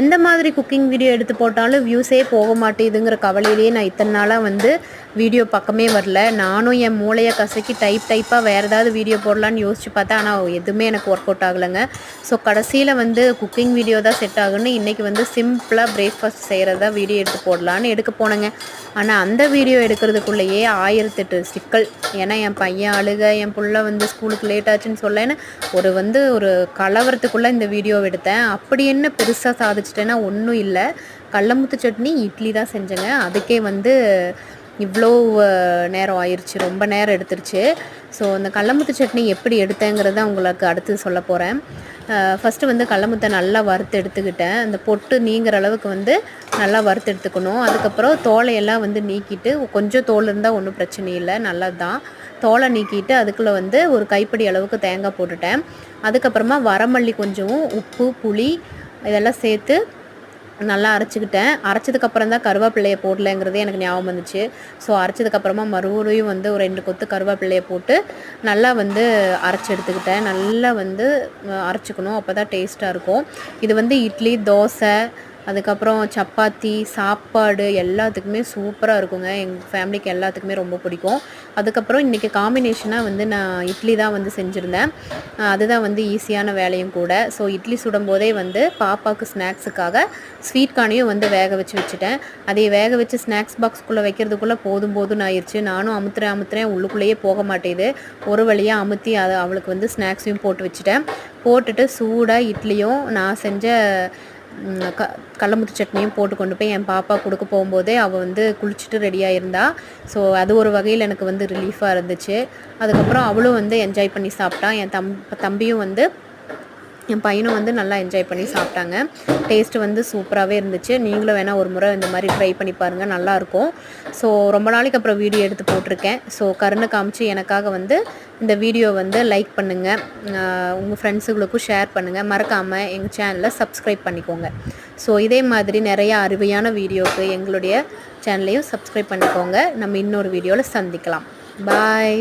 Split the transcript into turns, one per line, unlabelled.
எந்த மாதிரி cooking video எடுத்து போட்டாலும் வியூஸே போக மாட்டேதுங்கிற கவலையிலேயே நான் இத்தனை நாளாக வந்து வீடியோ பக்கமே வரல. நானும் என் மூளையை கசக்கி டைப் டைப்பாக வேறு ஏதாவது வீடியோ போடலான்னு யோசிச்சு பார்த்தேன். ஆனால் எதுவுமே எனக்கு ஒர்க் அவுட் ஆகலைங்க. ஸோ கடைசியில் வந்து குக்கிங் வீடியோ தான் செட் ஆகுன்னு இன்றைக்கி வந்து சிம்பிளாக பிரேக்ஃபாஸ்ட் செய்கிறதா வீடியோ எடுத்து போடலான்னு எடுக்க போனேங்க. ஆனால் அந்த வீடியோ எடுக்கிறதுக்குள்ளேயே ஆயிரத்தெட்டு சிக்கல். ஏன்னா என் பையன் அழுக என் பிள்ளை வந்து ஸ்கூலுக்கு லேட் ஆச்சுன்னு சொல்லேன்னு ஒரு வந்து ஒரு கலவரத்துக்குள்ளே இந்த வீடியோ எடுத்தேன். அப்படி என்ன பெருசாக சாதிச்சிட்டேன்னா ஒன்றும் இல்லை. கடலமுத்து சட்னி இட்லி தான் செஞ்சேங்க. அதுக்கே வந்து இவ்வளோ நேரம் ஆயிடுச்சு ரொம்ப நேரம் எடுத்துருச்சு. ஸோ அந்த கடலமுத்து சட்னி எப்படி எடுத்தேங்கிறத உங்களுக்கு அடுத்து சொல்ல போகிறேன் ஃபஸ்ட்டு வந்து கடலமுத்தை நல்லா வறுத்து எடுத்துக்கிட்டேன். அந்த பொட்டு நீங்கிற அளவுக்கு வந்து நல்லா வறுத்து எடுத்துக்கணும். அதுக்கப்புறம் தோலையெல்லாம் வந்து நீக்கிட்டு கொஞ்சம் தோல் இருந்தால் ஒன்றும் பிரச்சனை இல்லை. நல்லது தான். தோலை நீக்கிட்டு அதுக்குள்ளே வந்து ஒரு கைப்பிடி அளவுக்கு தேங்காய் போட்டுட்டேன். அதுக்கப்புறமா வரமல்லி கொஞ்சம் உப்பு புளி இதெல்லாம் சேர்த்து நல்லா அரைச்சிக்கிட்டேன். அரைச்சதுக்கப்புறம் தான் கருவேப்பிள்ளையை போடலைங்கிறது எனக்கு ஞாபகம் வந்துச்சு. ஸோ அரைச்சதுக்கப்புறமா மறுபடியும் வந்து ஒரு ரெண்டு கொத்து கருவேப்பிள்ளையை போட்டு நல்லா வந்து அரைச்சி எடுத்துக்கிட்டேன். நல்லா வந்து அரைச்சிக்கணும். அப்போ தான் டேஸ்ட்டாக இருக்கும். இது வந்து இட்லி தோசை அதுக்கப்புறம் சப்பாத்தி சாப்பாடு எல்லாத்துக்குமே சூப்பராக இருக்குங்க. எங்கள் ஃபேமிலிக்கு எல்லாத்துக்குமே ரொம்ப பிடிக்கும். அதுக்கப்புறம் இன்றைக்கி காம்பினேஷனாக வந்து நான் இட்லி தான் வந்து செஞ்சுருந்தேன். அதுதான் வந்து ஈஸியான வேலையும் கூட. ஸோ இட்லி சுடும்போதே வந்து பாப்பாவுக்கு ஸ்நாக்ஸுக்காக ஸ்வீட் கார்னையும் வந்து வேக வச்சு வச்சுட்டேன். அதை வேக வச்சு ஸ்நாக்ஸ் பாக்ஸ்க்குள்ளே வைக்கிறதுக்குள்ளே போதும் போதும்னு ஆயிடுச்சு நானும் அமுத்துறேன் அமுத்துறேன் உள்ளுக்குள்ளேயே போக மாட்டேது. ஒரு வழியாக அமுத்தி அதை அவளுக்கு வந்து ஸ்நாக்ஸையும் போட்டு வச்சுட்டேன். போட்டுட்டு சூடாக இட்லியும் நான் செஞ்ச க கள்ளமுத்து சட்னியும் போட்டு கொண்டு போய் என் பாப்பா கொடுக்க போகும்போதே அவள் வந்து குளிச்சுட்டு ரெடியாக இருந்தா ஸோ அது ஒரு வகையில் எனக்கு வந்து ரிலீஃபாக இருந்துச்சு. அதுக்கப்புறம் அவளும் வந்து என்ஜாய் பண்ணி சாப்பிட்டா. என் தம் தம்பியும் வந்து என் பையனும் வந்து நல்லா என்ஜாய் பண்ணி சாப்பிட்டாங்க. டேஸ்ட்டு வந்து சூப்பராகவே இருந்துச்சு. நீங்களும் வேணால் ஒரு முறை இந்த மாதிரி ட்ரை பண்ணி பாருங்கள் நல்லாயிருக்கும். ஸோ ரொம்ப நாளைக்கு அப்புறம் வீடியோ எடுத்து போட்டிருக்கேன். ஸோ கருணை காமிச்சு எனக்காக வந்து இந்த வீடியோ வந்து லைக் பண்ணுங்கள் உங்கள் ஃப்ரெண்ட்ஸுகளுக்கும் ஷேர் பண்ணுங்கள் மறக்காமல் எங்கள் சேனலை சப்ஸ்கிரைப் பண்ணிக்கோங்க. ஸோ இதே மாதிரி நிறைய அருமையான வீடியோவுக்கு எங்களுடைய சேனலையும் சப்ஸ்கிரைப் பண்ணிக்கோங்க. நம்ம இன்னொரு வீடியோவில் சந்திக்கலாம். பாய்